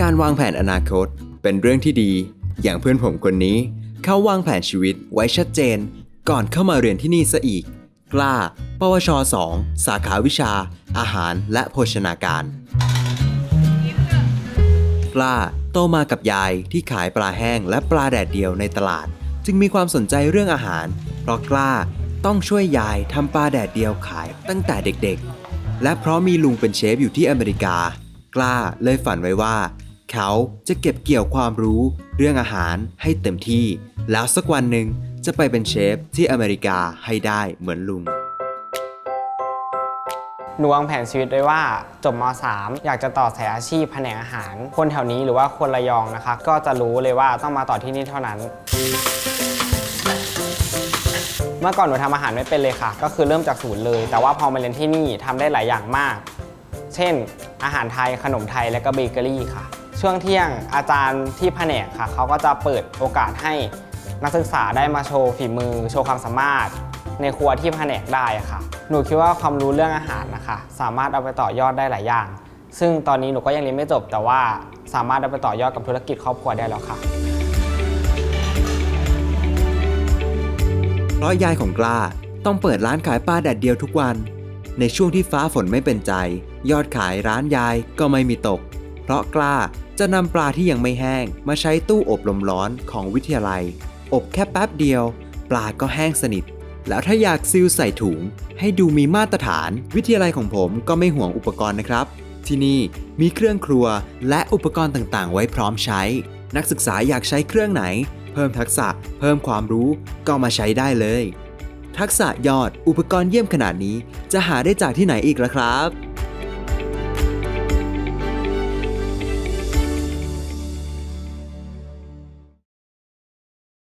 การวางแผนอนาคตเป็นเรื่องที่ดี อย่างเพื่อนผมคนนี้ เขาวางแผนชีวิตไว้ชัดเจน ก่อนเข้ามาเรียนที่นี่ซะอีก กล้า ปวช 2 สาขาวิชา อาหารและโภชนาการ กล้าโตมากับยายที่ขายปลาแห้งและปลาแดดเดียวในตลาด จึงมีความสนใจเรื่องอาหาร เพราะกล้าต้องช่วยยายทำปลาแดดเดียวขายตั้งแต่เด็กๆ และเพราะมีลุงเป็นเชฟอยู่ที่อเมริกา กล้าเลยฝันไว้ว่า เขาจะเก็บเกี่ยวความรู้เรื่องอาหารให้เต็มที่ แล้วสักวันหนึ่งจะไปเป็นเชฟที่อเมริกาให้ได้เหมือนลุงหนูวางแผนชีวิตไว้ว่าจบม .3 อยากจะต่อสายอาชีพแผนกอาหาร คนแถวนี้หรือว่าคนระยองนะคะ ก็จะรู้เลยว่าต้องมาต่อที่นี่เท่านั้น เมื่อก่อนหนูทำอาหารไม่เป็นเลยค่ะ ก็คือเริ่มจากศูนย์เลย แต่ว่าพอมาเรียนที่นี่ทำได้หลายอย่างมาก เช่น อาหารไทยขนมไทยและก็เบเกอรี่ค่ะ ช่วงเที่ยงอาจารย์ที่แผนกค่ะเขาก็จะเปิดโอกาสให้นักศึกษาได้มาโชว์ฝีมือ โชว์ความสามารถ ในครัวที่แผนกได้ค่ะ หนูคิดว่าความรู้เรื่องอาหารนะคะ สามารถเอาไปต่อยอดได้หลายอย่าง ซึ่งตอนนี้หนูก็ยังเรียนไม่จบ แต่ว่าสามารถเอาไปต่อยอดกับธุรกิจครอบครัวได้แล้วค่ะเพราะยายของกล้าต้องเปิดร้านขายปลาแดดเดียวทุกวัน ในช่วงที่ฟ้าฝนไม่เป็นใจ ยอดขายร้านยายก็ไม่มีตก ราะกล้าจะนำปลาที่ยังไม่แห้ง มาใช้ตู้อบลมร้อนของวิทยาลัย อบแค่แป๊บเดียว ปลาก็แห้งสนิท แล้วถ้าอยากซิลใส่ถุง ให้ดูมีมาตรฐาน วิทยาลัยของผมก็ไม่ห่วงอุปกรณ์นะครับ ที่นี่มีเครื่องครัวและอุปกรณ์ต่างๆ ไว้พร้อมใช้ นักศึกษาอยากใช้เครื่องไหน เพิ่มทักษะ เพิ่มความรู้ก็มาใช้ได้เลย ทักษะยอดอุปกรณ์เยี่ยมขนาดนี้ จะหาได้จากที่ไหนอีกล่ะครับ